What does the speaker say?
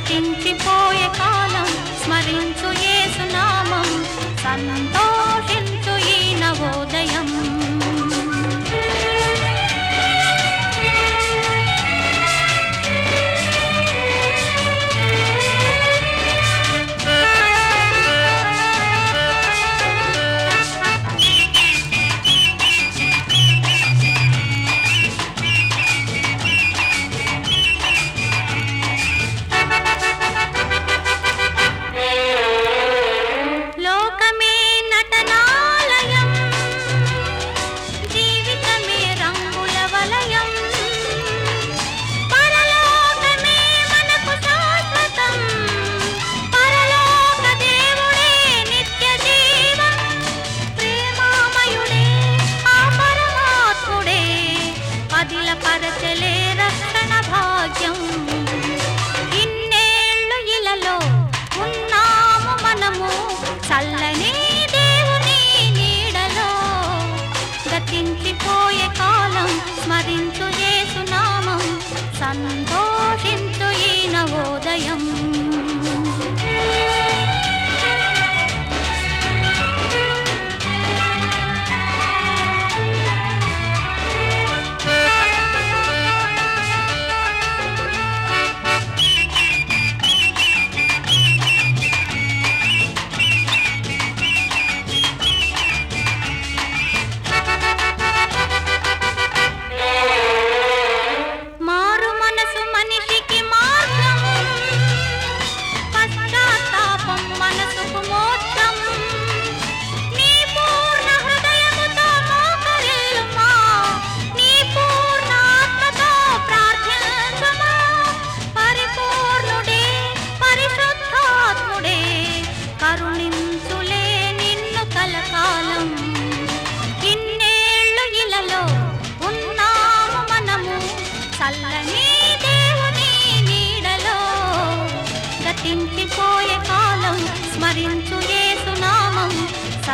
గతించిపోయే కాలం స్మరించు ఏసునామం సంతోషి